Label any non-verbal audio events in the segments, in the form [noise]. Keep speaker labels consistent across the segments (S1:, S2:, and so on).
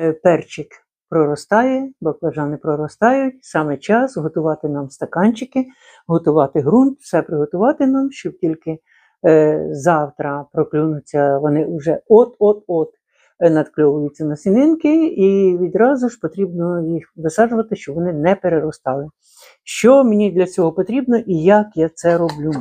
S1: Е, Перчик проростає, баклажани проростають. Саме час готувати нам стаканчики, готувати ґрунт, все приготувати нам, щоб тільки е, завтра проклюнуться вони вже от-от-от е, надкльовуються насінинки, і відразу ж потрібно їх висаджувати, щоб вони не переростали. Що мені для цього потрібно і як я це роблю?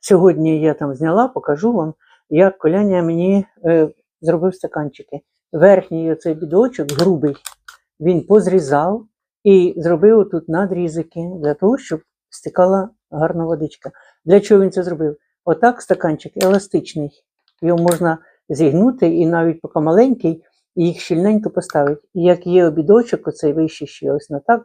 S1: Сьогодні я там зняла, покажу вам, як коляня мені е, зробив стаканчики. Верхній оцей бідочок, грубий, він позрізав і зробив тут надрізики для того, щоб стикала гарна водичка. Для чого він це зробив? Отак стаканчик еластичний. Його можна зігнути і навіть поки маленький, їх щільненько поставити. І як є обідочок, оцей вищий ще ось на так,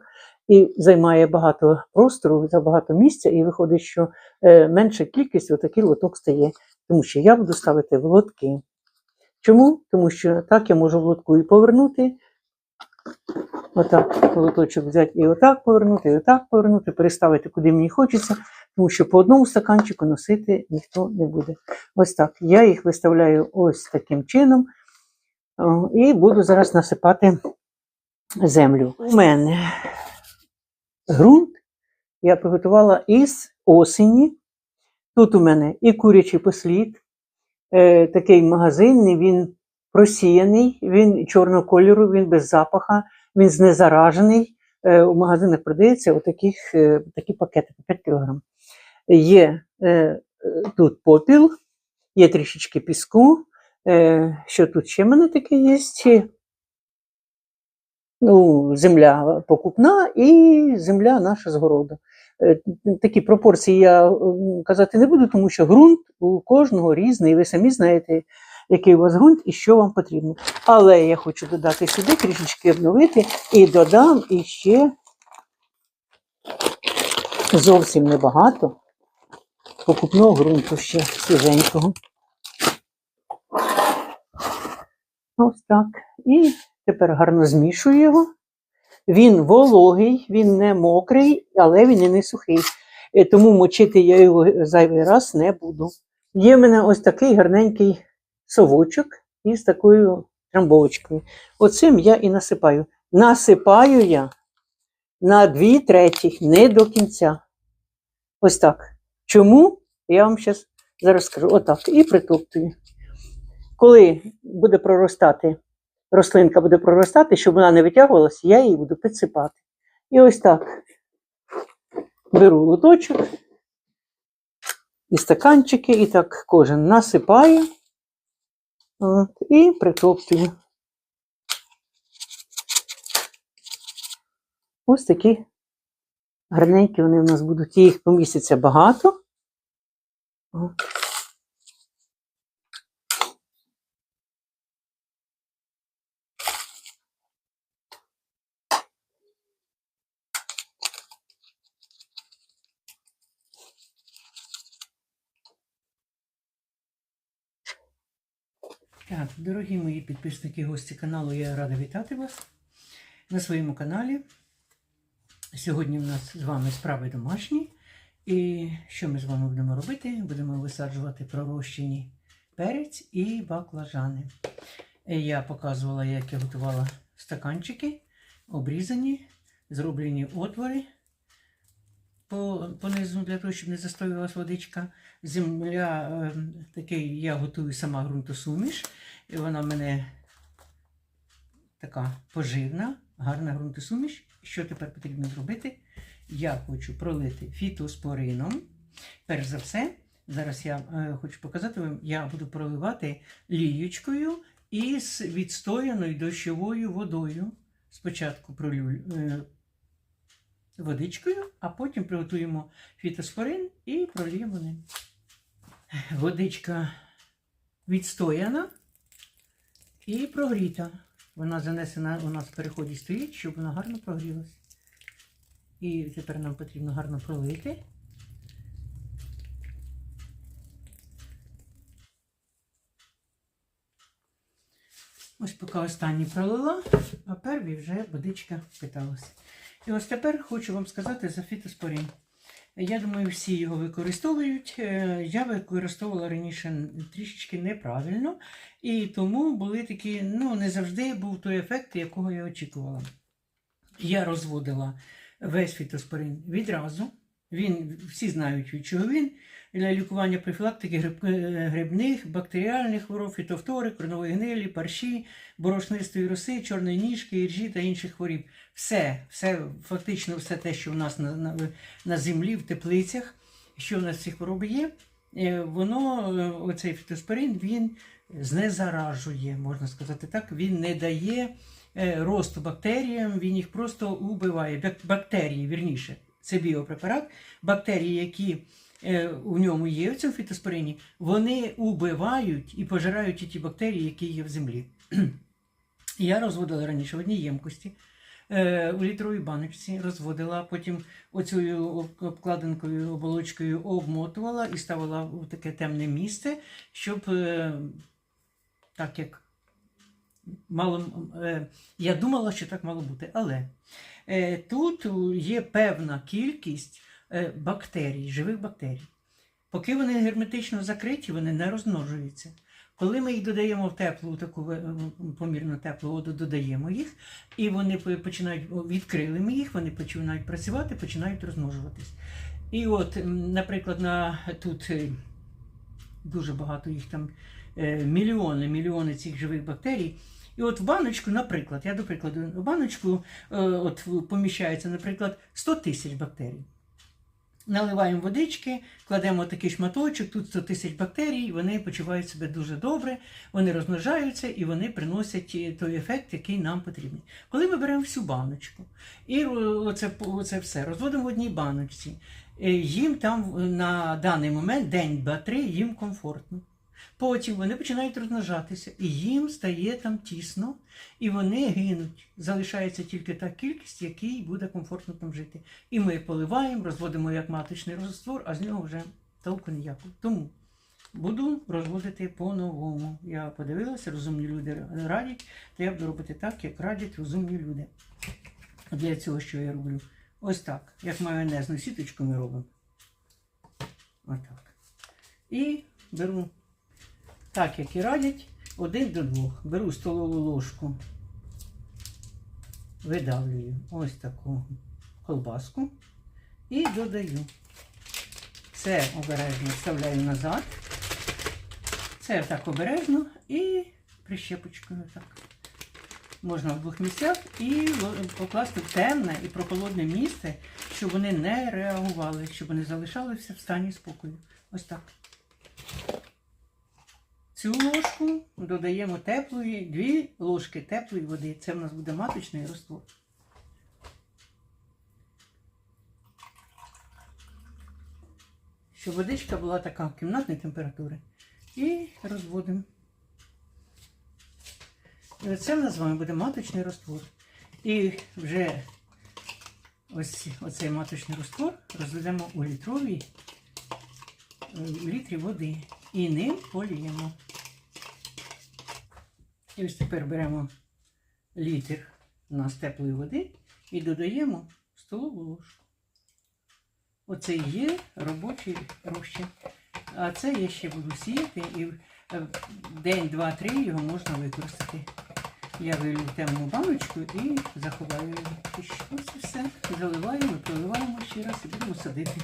S1: і займає багато простору, забагато місця, і виходить, що е, менша кількість отакий лоток стає. Тому що я буду ставити в лотки. Чому? Тому що так я можу в лотку і повернути. Отак лоточок взяти і отак повернути, і отак повернути, переставити, куди мені хочеться, тому що по одному стаканчику носити ніхто не буде. Ось так. Я їх виставляю ось таким чином. І буду зараз насипати землю. У мене ґрунт я приготувала із осені. Тут у мене і курячий послід, е, такий магазинний, він просіяний, він чорного кольору, він без запаха, він знезаражений. Е, у магазинах продається отаких, е, такі пакети по 5 кг. Є е, тут попіл, є трішечки піску. Е, що тут ще в мене таке є? Ну, земля покупна і земля наша з городу. Е, Такі пропорції я казати не буду, тому що ґрунт у кожного різний, ви самі знаєте, який у вас ґрунт і що вам потрібно. Але я хочу додати сюди, трішечки обновити, і додам іще зовсім небагато покупного ґрунту ще свіженького. Ось так. І тепер гарно змішую його. Він вологий, він не мокрий, але він і не сухий. Е, Тому мочити я його зайвий раз не буду. Є в мене ось такий гарненький совочок із такою трамбовочкою. Оцим я і насипаю. Насипаю я на дві третіх, не до кінця. Ось так. Чому? Я вам щас зараз скажу. Отак. І притоптую. Коли буде проростати, рослинка буде проростати, щоб вона не витягувалася, я її буду підсипати. І ось так беру лоточок і стаканчики, і так кожен насипаю от, і притоптую. Ось такі гарненькі вони в нас будуть. Їх поміститься багато. От. Так, дорогі мої підписники, гості каналу, я рада вітати вас на своєму каналі. Сьогодні в нас з вами справи домашні. І що ми з вами будемо робити? Будемо висаджувати пророщені перець і баклажани. Я показувала, як я готувала стаканчики, обрізані, зроблені отвори по, понизу для того, щоб не застоювалась водичка. Земля е, такий, я готую сама ґрунтосуміш. І вона в мене така поживна, гарна ґрунтосуміш. Що тепер потрібно зробити? Я хочу пролити фітоспорином. Перш за все, зараз я е, хочу показати вам, я буду проливати ліючкою із відстояною дощовою водою. Спочатку пролю е, водичкою, а потім приготуємо фітоспорин і прольємо ним. Водичка відстояна і прогріта. Вона занесена у нас в переході стоїть, щоб вона гарно прогрілася. І тепер нам потрібно гарно пролити. Ось поки останній пролила, а первій вже водичка питалася. І ось тепер хочу вам сказати за фітоспорін. Я думаю, всі його використовують. Е, Я використовувала раніше трішечки неправильно, і тому були такі, ну, не завжди був той ефект, якого я очікувала. Я розводила весь фітоспорин відразу. Він, всі знають, від чого він. Для лікування профілактики гриб, е, грибних, бактеріальних хвороб, фітофтори, корнової гнилі, парші, борошнистої роси, чорної ніжки, іржі та інших хворіб. Все, все, фактично все те, що в нас на, на, на землі, в теплицях, що в нас ці хвороби є, е, воно, е, оцей фітоспорин, він знезаражує, можна сказати так, він не дає росту бактеріям, він їх просто убиває. Бактерії, вірніше, це біопрепарат. Бактерії, які е, у ньому є в цьому фітоспорині, вони убивають і пожирають ті бактерії, які є в землі. [clears throat] Я розводила раніше в одній ємкості. е, У літровій баночці розводила, потім оцею обкладинкою, оболочкою обмотувала і ставила в таке темне місце, щоб е, так як мало, я думала, що так мало бути. Але тут є певна кількість бактерій, живих бактерій. Поки вони герметично закриті, вони не розмножуються. Коли ми їх додаємо в теплу, таку е, помірно теплу воду, додаємо їх, і вони починають, відкрили ми їх, вони починають працювати, починають розмножуватись. І от, наприклад, на тут е, дуже багато їх там, е, мільйони, мільйони цих живих бактерій. І от в баночку, наприклад, я до прикладу, в баночку е, от поміщається, наприклад, 100 тисяч бактерій. Наливаємо водички, кладемо такий шматочок, тут 100 тисяч бактерій, вони почувають себе дуже добре, вони розмножаються і вони приносять е, той ефект, який нам потрібний. Коли ми беремо всю баночку і оце, оце все розводимо в одній баночці, е, їм там е, на даний момент, день, два, три, їм комфортно. Потім вони починають розмножатися, і їм стає там тісно, і вони гинуть. Залишається тільки та кількість, якій буде комфортно там жити. І ми поливаємо, розводимо як маточний розтвор, а з нього вже толку ніякого. Тому буду розводити по-новому. Я подивилася, розумні люди радять, то я буду робити так, як радять розумні люди. Для цього, що я роблю? Ось так, як майонезну сіточку ми робимо. Отак. І беру так, як і радять, один до двох. Беру столову ложку, видавлюю ось таку колбаску і додаю. Це обережно вставляю назад. Це так обережно і прищепочкою так. Можна в двох місцях і покласти в темне і прохолодне місце, щоб вони не реагували, щоб вони залишалися в стані спокою. Ось так. Цю ложку додаємо теплої, дві ложки теплої води. Це в нас буде маточний розтвор. Щоб водичка була така кімнатної температури. І розводимо. І оце в нас з вами буде маточний розтвор. І вже ось оцей маточний розтвор розведемо у літровій е, у літрі води. І ним поліємо. І ось тепер беремо літр у нас теплої води і додаємо столову ложку. Оце є робочий розчин. А це я ще буду сіяти і е, день, два, три його можна використати. Я вилю темну баночку і заховаю його. І Ось і все. Заливаємо, проливаємо ще раз і будемо садити.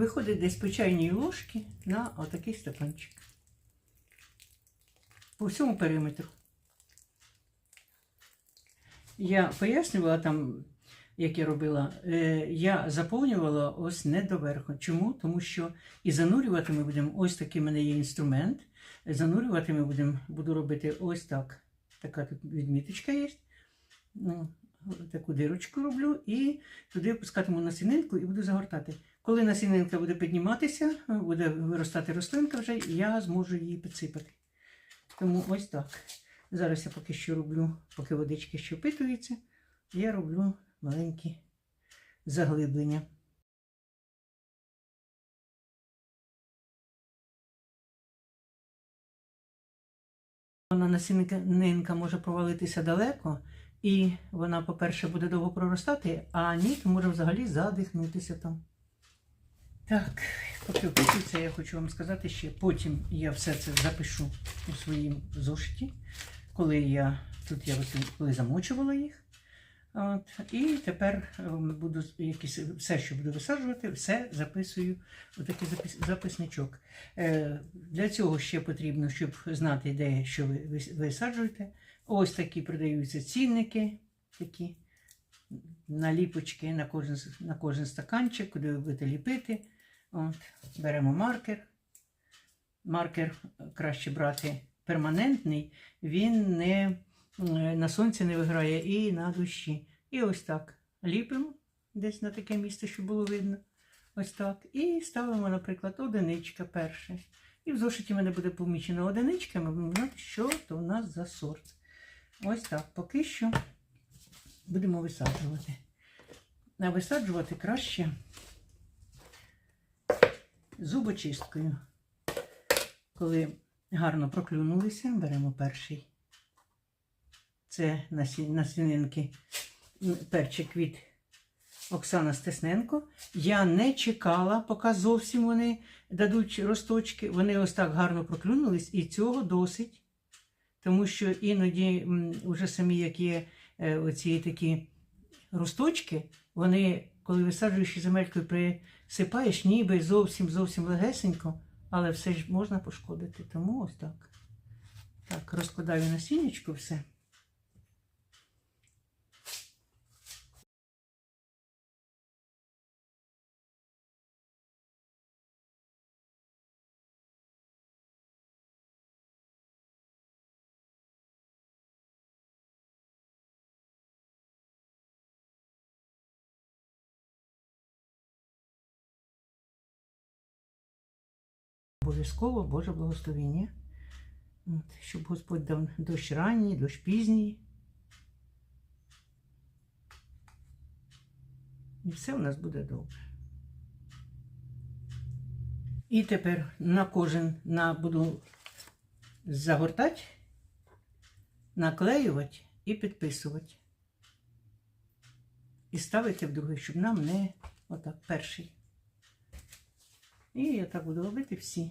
S1: Виходить десь по чайній ложки на отакий стаканчик. По всьому периметру. Я пояснювала там, як я робила, е, я заповнювала ось не доверху. Чому? Тому що і занурювати ми будемо, ось такий в мене є інструмент. Занурювати ми будемо, буду робити ось так. Така тут відміточка є. Ну, таку дирочку роблю і туди опускатиму насінинку і буду загортати. Коли насінинка буде підніматися, буде виростати рослинка вже, я зможу її підсипати. Тому ось так. Зараз я поки що роблю, поки водички ще впитуються, я роблю маленькі заглиблення. Вона насінинка може провалитися далеко, і вона, по-перше, буде довго проростати, а ні, може взагалі задихнутися там. Так, поки впишуться, я хочу вам сказати ще. Потім я все це запишу у своїм зошиті, коли я тут я коли замочувала їх. От, і тепер ем, буду якісь все, що буду висаджувати, все записую у такий запис, записничок. Е, для цього ще потрібно, щоб знати, де що ви висаджуєте. Ось такі продаються цінники, такі наліпочки на кожен, на кожен стаканчик, куди ви будете ліпити. От, беремо маркер. Маркер краще брати перманентний, він не, е, на сонці не виграє і на дощі. І ось так ліпимо десь на таке місце, щоб було видно. Ось так. І ставимо, наприклад, одиничка перше. І в зошиті мене буде помічено одиничка, ми будемо знати, що то в нас за сорт. Ось так. Поки що будемо висаджувати. А висаджувати краще зубочисткою. Коли гарно проклюнулися, беремо перший. Це насі- насінинки перчик від Оксана Стесненко. Я не чекала, поки зовсім вони дадуть росточки. Вони ось так гарно проклюнулись, і цього досить. Тому що іноді вже самі, як є е, оці такі росточки, вони, коли висаджуєш і земелькою присипаєш, ніби зовсім зовсім легесенько, але все ж можна пошкодити. Тому ось так. Так, розкладаю насіннячко все. Обов'язково Боже благословіння. От, щоб Господь дав дощ ранній, дощ пізній. І все у нас буде добре. І тепер на кожен на, буду загортати, наклеювати і підписувати. І ставити в другий, щоб нам не отак перший. І я так буду робити всі.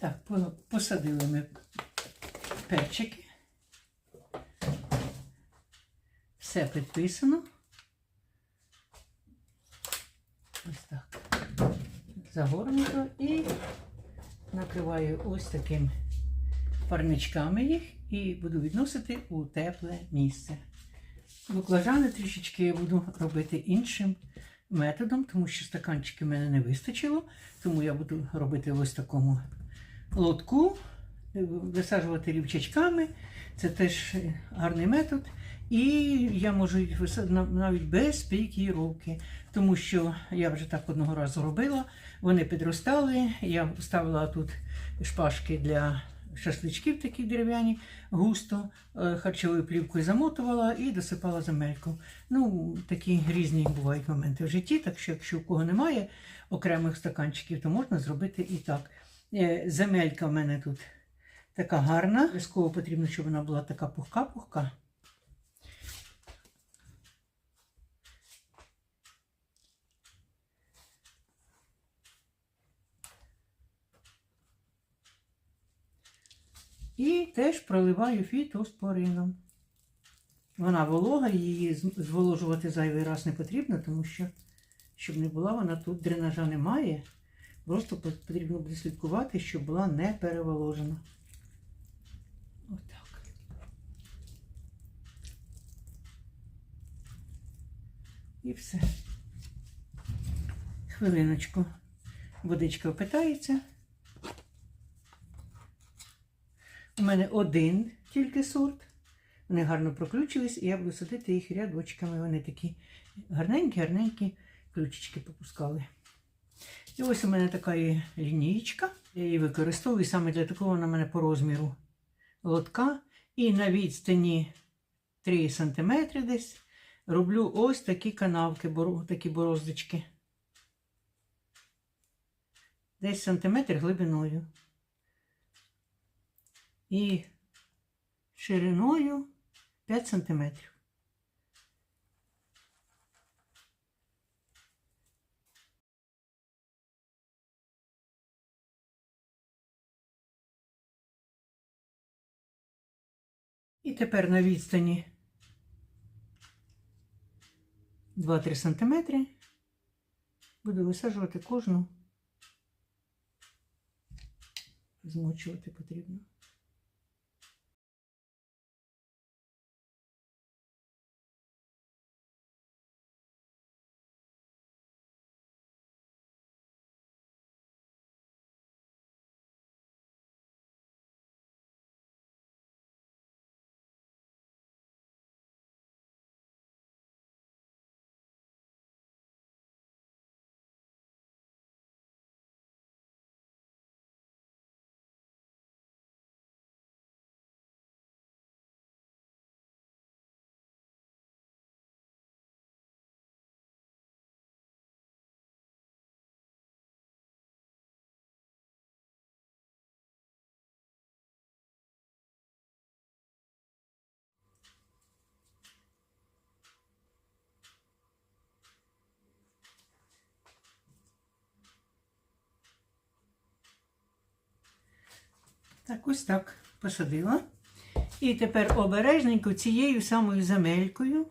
S1: Так, посадили ми перчики. Все підписано. Ось так. Загорнуто і накриваю ось таким парничками їх і буду відносити у тепле місце. Баклажани трішечки я буду робити іншим методом, тому що стаканчики в мене не вистачило. Тому я буду робити ось такому лотку, е, висаджувати рівчачками. Це теж гарний метод. І я можу їх висадити навіть без пікіровки, тому що я вже так одного разу робила. Вони підростали. Я ставила тут шпажки для шашличків такі дерев'яні, густо, е, харчовою плівкою замотувала і досипала земельку. Ну, такі різні бувають моменти в житті, так що якщо у кого немає окремих стаканчиків, то можна зробити і так. Е, Земелька в мене тут така гарна. Обов'язково потрібно, щоб вона була така пухка-пухка. І теж проливаю фітоспорином. Вона волога, її зволожувати зайвий раз не потрібно, тому що, щоб не була вона тут, дренажа немає. Просто потрібно буде слідкувати, щоб була не переволожена. Отак. І все. Хвилиночку. Водичка опитається. Мене один тільки сорт. Вони гарно проключились, і я буду садити їх рядочками. Вони такі гарненькі-гарненькі ключички попускали. І ось у мене така є лінійка. Я її використовую саме для такого вона в мене по розміру лотка. І на відстані 3 см десь роблю ось такі канавки, такі бороздочки. Десь сантиметр глибиною. І шириною 5 сантиметрів. І тепер на відстані 2-3 сантиметри буду висаджувати кожну. Змочувати потрібно. Так, ось так посадила. І тепер обережненько цією самою земелькою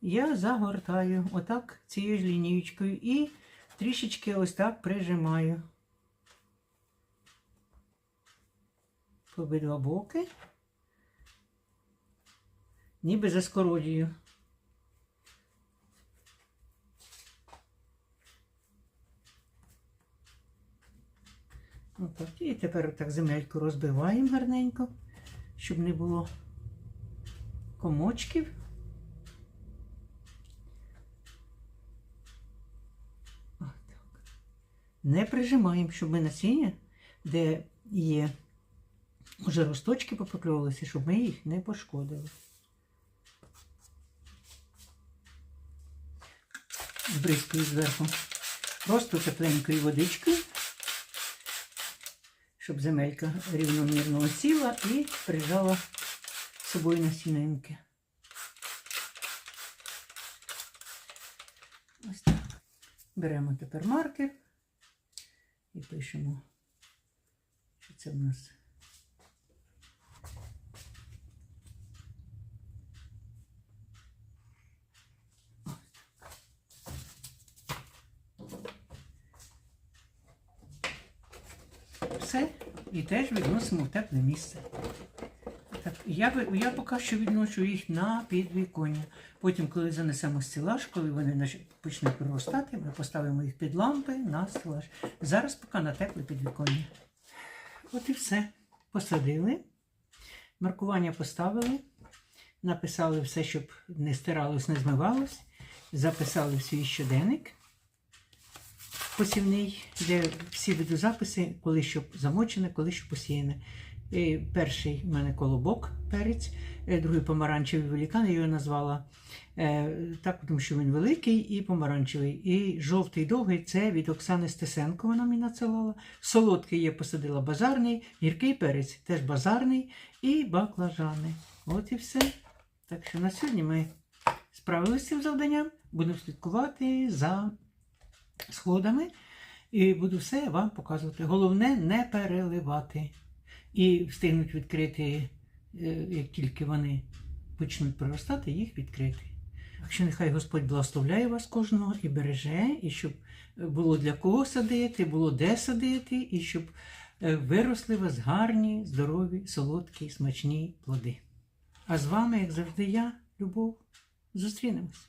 S1: я загортаю отак цією ж лінієчкою і трішечки ось так прижимаю обидва боки, ніби заскородію. Отак. І тепер так земельку розбиваємо гарненько, щоб не було комочків. Отак. Не прижимаємо, щоб ми насіння, де є вже росточки попоклювалися, щоб ми їх не пошкодили. Збризкою зверху. Просто тепленькою водичкою щоб земелька рівномірно осіла і прижала з собою насінинки. Ось так. Беремо тепер маркер і пишемо, що це в нас. Все, і теж відносимо в тепле місце. Так, я, я поки що відношу їх на підвіконня. Потім, коли занесемо стелаж, коли вони почнуть проростати, ми поставимо їх під лампи на стелаж. Зараз поки на тепле підвіконня. От і все. Посадили. Маркування поставили. Написали все, щоб не стиралось, не змивалось. Записали в свій щоденник посівний, де всі відеозаписи, коли що замочене, коли що посіяне. І перший в мене колобок перець, е, другий помаранчевий велікан, я його назвала е, так, тому що він великий і помаранчевий. І жовтий довгий це від Оксани Стесенко, вона мені надсилала. Солодкий я посадила базарний, гіркий перець теж базарний і баклажани. От і все. Так що на сьогодні ми справилися з цим завданням. Будемо слідкувати за сходами. І буду все вам показувати. Головне не переливати. І встигнуть відкрити, е, як тільки вони почнуть проростати, їх відкрити. Так що нехай Господь благословляє вас кожного і береже, і щоб було для кого садити, було де садити, і щоб е, виросли вас гарні, здорові, солодкі, смачні плоди. А з вами, як завжди, я, Любов, зустрінемось.